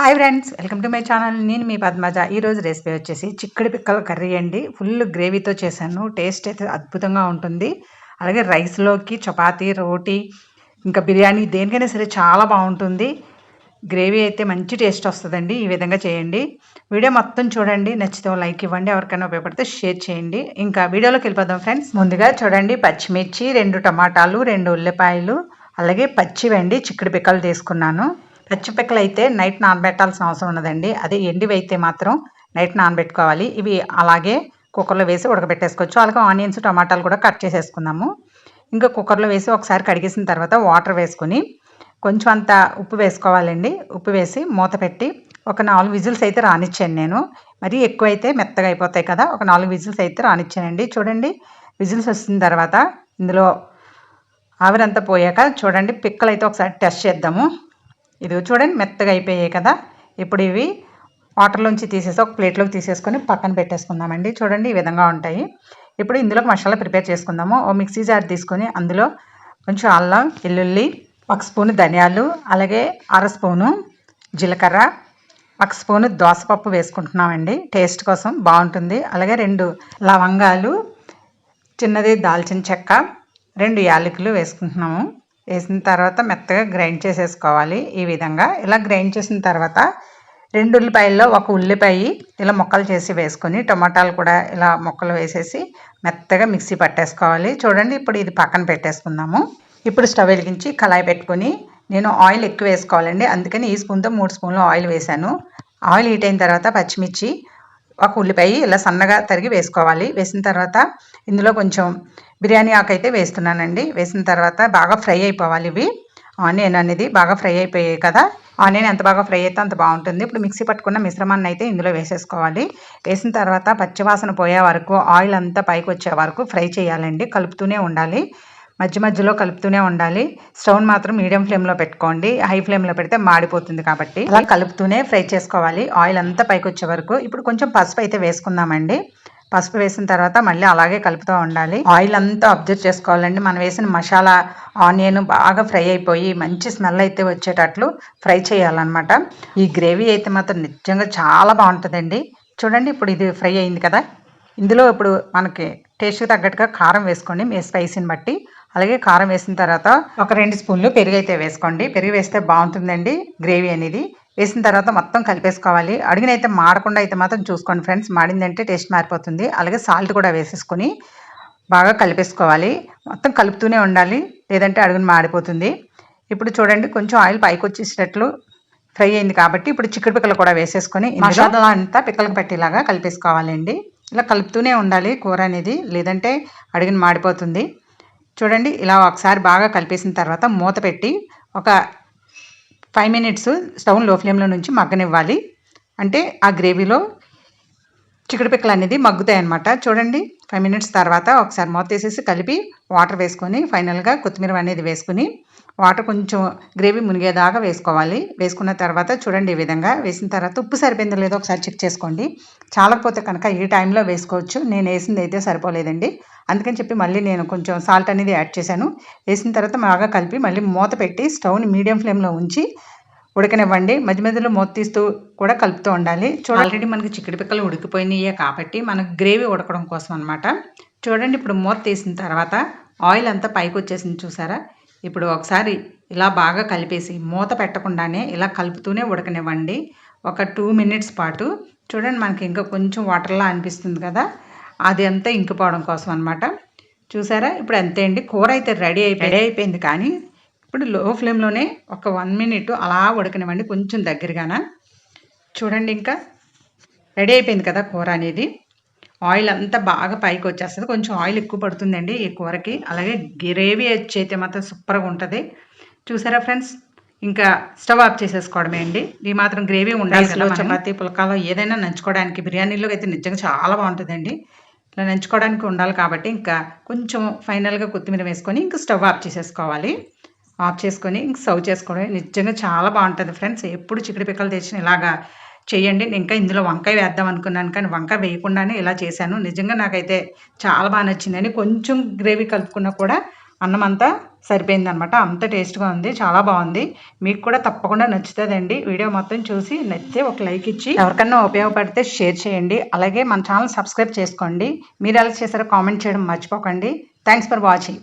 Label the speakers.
Speaker 1: Hi friends welcome to my channel. నేను మీ పద్మజ. ఈరోజు రెసిపీ వచ్చేసి చిక్కడి పిక్కల కర్రీ అండి. ఫుల్ గ్రేవీతో చేశాను. టేస్ట్ అయితే అద్భుతంగా ఉంటుంది. అలాగే రైస్లోకి చపాతీ రోటీ ఇంకా బిర్యానీ దేనికైనా సరే చాలా బాగుంటుంది. గ్రేవీ అయితే మంచి టేస్ట్ వస్తుందండి. ఈ విధంగా చేయండి. వీడియో మొత్తం చూడండి. నచ్చితే లైక్ ఇవ్వండి. ఎవరికైనా ఉపయోగపడితే షేర్ చేయండి. ఇంకా వీడియోలోకి వెళ్ళిపోదాం ఫ్రెండ్స్. ముందుగా చూడండి. పచ్చిమిర్చి రెండు టమాటాలు రెండు ఉల్లిపాయలు అలాగే పచ్చివండి చిక్కడి పిక్కలు తీసుకున్నాను. పచ్చిపెక్కలు అయితే నైట్ నానబెట్టాల్సిన అవసరం ఉన్నదండి. అదే ఎండివి అయితే మాత్రం నైట్ నానబెట్టుకోవాలి. ఇవి అలాగే కుక్కర్లో వేసి ఉడకబెట్టేసుకోవచ్చు. అలాగే ఆనియన్స్ టమాటాలు కూడా కట్ చేసేసుకుందాము. ఇంకా కుక్కర్లో వేసి ఒకసారి కడిగేసిన తర్వాత వాటర్ వేసుకొని కొంచెం అంత ఉప్పు వేసుకోవాలండి. ఉప్పు వేసి మూత పెట్టి ఒక నాలుగు విజిల్స్ అయితే రానిచ్చాను నేను. మరి ఎక్కువ అయితే మెత్తగా అయిపోతాయి కదా ఒక నాలుగు విజిల్స్ అయితే రానిచ్చానండి. చూడండి విజిల్స్ వచ్చిన తర్వాత ఇందులో ఆవిరంతా పోయాక చూడండి పిక్కలు అయితే ఒకసారి టెస్ట్ చేద్దాము. ఇది చూడండి మెత్తగా అయిపోయాయి కదా. ఇప్పుడు ఇవి వాటర్లోంచి తీసేసి ఒక ప్లేట్లోకి తీసేసుకొని పక్కన పెట్టేసుకుందామండి. చూడండి ఈ విధంగా ఉంటాయి. ఇప్పుడు ఇందులో మసాలా ప్రిపేర్ చేసుకుందాము. ఓ మిక్సీ జార్ తీసుకొని అందులో కొంచెం అల్లం వెల్లుల్లి ఒక స్పూను ధనియాలు అలాగే అర స్పూను జీలకర్ర ఒక స్పూను దోసపప్పు వేసుకుంటున్నామండి. టేస్ట్ కోసం బాగుంటుంది. అలాగే రెండు లవంగాలు చిన్నది దాల్చిన చెక్క రెండు యాలకులు వేసుకుంటున్నాము. వేసిన తర్వాత మెత్తగా గ్రైండ్ చేసేసుకోవాలి ఈ విధంగా. ఇలా గ్రైండ్ చేసిన తర్వాత రెండు ఉల్లిపాయల్లో ఒక ఉల్లిపాయ ఇలా ముక్కలు చేసి వేసుకొని టమాటాలు కూడా ఇలా ముక్కలు వేసేసి మెత్తగా మిక్సీ పట్టేసుకోవాలి. చూడండి ఇప్పుడు ఇది పక్కన పెట్టేసుకుందాము. ఇప్పుడు స్టవ్ వెలిగించి కళాయి పెట్టుకొని నేను ఆయిల్ ఎక్కువ వేసుకోవాలండి. అందుకని ఈ స్పూన్తో మూడు స్పూన్లు ఆయిల్ వేసాను ఆయిల్ హీట్ అయిన తర్వాత పచ్చిమిర్చి ఒక ఉల్లిపాయ ఇలా సన్నగా తరిగి వేసుకోవాలి. వేసిన తర్వాత ఇందులో కొంచెం బిర్యానీ ఆకు అయితే వేస్తున్నానండి. వేసిన తర్వాత బాగా ఫ్రై అయిపోవాలి ఇవి. ఆనియన్ అనేది బాగా ఫ్రై అయిపోయాయి కదా. ఆనియన్ ఎంత బాగా ఫ్రై అయితే అంత బాగుంటుంది. ఇప్పుడు మిక్సీ పట్టుకున్న మిశ్రమాన్ని అయితే ఇందులో వేసేసుకోవాలి. వేసిన తర్వాత పచ్చివాసన పోయే వరకు ఆయిల్ అంతా పైకి వచ్చే వరకు ఫ్రై చేయాలండి. కలుపుతూనే ఉండాలి. మధ్య మధ్యలో కలుపుతూనే ఉండాలి. స్టవ్ మాత్రం మీడియం ఫ్లేమ్లో పెట్టుకోండి. హై ఫ్లేమ్లో పెడితే మాడిపోతుంది కాబట్టి. అలా కలుపుతూనే ఫ్రై చేసుకోవాలి. ఆయిల్ అంతా పైకి వచ్చే వరకు. ఇప్పుడు కొంచెం పసుపు అయితే వేసుకుందామండి. పసుపు వేసిన తర్వాత మళ్ళీ అలాగే కలుపుతూ ఉండాలి. ఆయిల్ అంతా అబ్జర్వ్ చేసుకోవాలండి. మనం వేసిన మసాలా ఆనియన్ బాగా ఫ్రై అయిపోయి మంచి స్మెల్ అయితే వచ్చేటట్లు ఫ్రై చేయాలన్నమాట. ఈ గ్రేవీ అయితే మాత్రం నిజంగా చాలా బాగుంటుందండి. చూడండి ఇప్పుడు ఇది ఫ్రై అయింది కదా. ఇందులో ఇప్పుడు మనకి టేస్ట్కి తగ్గట్టుగా కారం వేసుకోండి. మీ స్పైసీని బట్టి. అలాగే కారం వేసిన తర్వాత ఒక రెండు స్పూన్లు పెరుగు అయితే వేసుకోండి. పెరుగు వేస్తే బాగుంటుందండి గ్రేవీ అనేది. వేసిన తర్వాత మొత్తం కలిపేసుకోవాలి. అడిగినైతే మాడకుండా అయితే మాత్రం చూసుకోండి ఫ్రెండ్స్. మాడిందంటే టేస్ట్ మారిపోతుంది. అలాగే సాల్ట్ కూడా వేసేసుకొని బాగా కలిపేసుకోవాలి. మొత్తం కలుపుతూనే ఉండాలి. లేదంటే అడుగుని మాడిపోతుంది. ఇప్పుడు చూడండి కొంచెం ఆయిల్ పైకి వచ్చేసేటట్లు ఫ్రై అయింది కాబట్టి ఇప్పుడు చిక్కుడు పిక్కలు కూడా వేసేసుకొని మసాలా అంతా పిక్కలకు పట్టేలాగా కలిపేసుకోవాలండి. ఇలా కలుపుతూనే ఉండాలి కూర అనేది. లేదంటే అడిగిన మాడిపోతుంది. చూడండి ఇలా ఒకసారి బాగా కలిపేసిన తర్వాత మూత పెట్టి ఒక ఫైవ్ మినిట్స్ స్టవ్లో ఫ్లేమ్లో నుంచి మగ్గనివ్వాలి. అంటే ఆ గ్రేవీలో చిక్కుడు పిక్కలు అనేది మగ్గుతాయి అనమాట చూడండి ఫైవ్ మినిట్స్ తర్వాత ఒకసారి మూత తీసేసి కలిపి వాటర్ వేసుకొని ఫైనల్గా కొత్తిమీర అనేది వేసుకుని వాటర్ కొంచెం గ్రేవీ మునిగేదాకా వేసుకోవాలి. వేసుకున్న తర్వాత చూడండి ఈ విధంగా. వేసిన తర్వాత ఉప్పు సరిపోయిందో లేదో ఒకసారి చెక్ చేసుకోండి. చాలకపోతే కనుక ఈ టైంలో వేసుకోవచ్చు. నేను వేసింది అయితే సరిపోలేదండి. అందుకని చెప్పి మళ్ళీ నేను కొంచెం సాల్ట్ అనేది యాడ్ చేశాను. వేసిన తర్వాత బాగా కలిపి మళ్ళీ మూత పెట్టి స్టవ్ని మీడియం ఫ్లేమ్లో ఉంచి ఉడకనివ్వండి. మధ్య మధ్యలో మూత తీస్తూ కూడా కలుపుతూ ఉండాలి. చూడ ఆల్రెడీ మనకి చిక్కడి పిక్కలు ఉడికిపోయినాయే కాబట్టి మనకు గ్రేవీ ఉడకడం కోసం అనమాట చూడండి ఇప్పుడు మూత తీసిన తర్వాత ఆయిల్ అంతా పైకి వచ్చేసింది చూసారా? ఇప్పుడు ఒకసారి ఇలా బాగా కలిపేసి మూత పెట్టకుండానే ఇలా కలుపుతూనే ఉడకనివ్వండి. ఒక టూ మినిట్స్ పాటు. చూడండి మనకి ఇంకా కొంచెం వాటర్లా అనిపిస్తుంది కదా? అది అంతా ఇంకిపోవడం కోసం అనమాట చూసారా? ఇప్పుడు అంతే అండి కూర అయితే రెడీ అయిపోయి రెడీ అయిపోయింది కానీ ఇప్పుడు లో ఫ్లేమ్లోనే ఒక వన్ మినిట్ అలా ఉడకనివ్వండి కొంచెం దగ్గరగాన. చూడండి ఇంకా రెడీ అయిపోయింది కదా కూర అనేది. ఆయిల్ అంతా బాగా పైకి వచ్చేస్తుంది. కొంచెం ఆయిల్ ఎక్కువ పడుతుందండి ఈ కూరకి. అలాగే గ్రేవీ వచ్చి అయితే మాత్రం సూపర్గా ఉంటుంది. చూసారా ఫ్రెండ్స్? ఇంకా స్టవ్ ఆఫ్ చేసేసుకోవడమే అండి. ఈ మాత్రం గ్రేవీ ఉండాలి చపాతీ పులకాలో ఏదైనా నంచుకోవడానికి బిర్యానీలో అయితే నిజంగా చాలా బాగుంటుందండి. ఇలా నంచుకోవడానికి ఉండాలి కాబట్టి ఇంకా కొంచెం ఫైనల్గా కొత్తిమీర వేసుకొని ఇంకా స్టవ్ ఆఫ్ చేసేసుకోవాలి. ఆఫ్ చేసుకొని సర్వ్ చేసుకోవడం నిజంగా చాలా బాగుంటుంది ఫ్రెండ్స్. ఎప్పుడు చిక్కుడు పిక్కలు తెచ్చిన ఇలాగా చేయండి. నేను ఇంకా ఇందులో వంకాయ వేద్దాం అనుకున్నాను కానీ వంకాయ వేయకుండానే ఇలా చేశాను. నిజంగా నాకైతే చాలా బాగా నచ్చిందని కొంచెం గ్రేవీ కలుపుకున్నా కూడా అన్నం అంతా సరిపోయిందనమాట. అంత టేస్ట్గా ఉంది. చాలా బాగుంది. మీకు కూడా తప్పకుండా నచ్చుతుందండి. వీడియో మొత్తం చూసి నచ్చితే ఒక లైక్ ఇచ్చి ఎవరికన్నా ఉపయోగపడితే షేర్ చేయండి. అలాగే మన ఛానల్ సబ్స్క్రైబ్ చేసుకోండి. మీరు ఎలా చేశారో కామెంట్ చేయడం మర్చిపోకండి. Thanks for watching.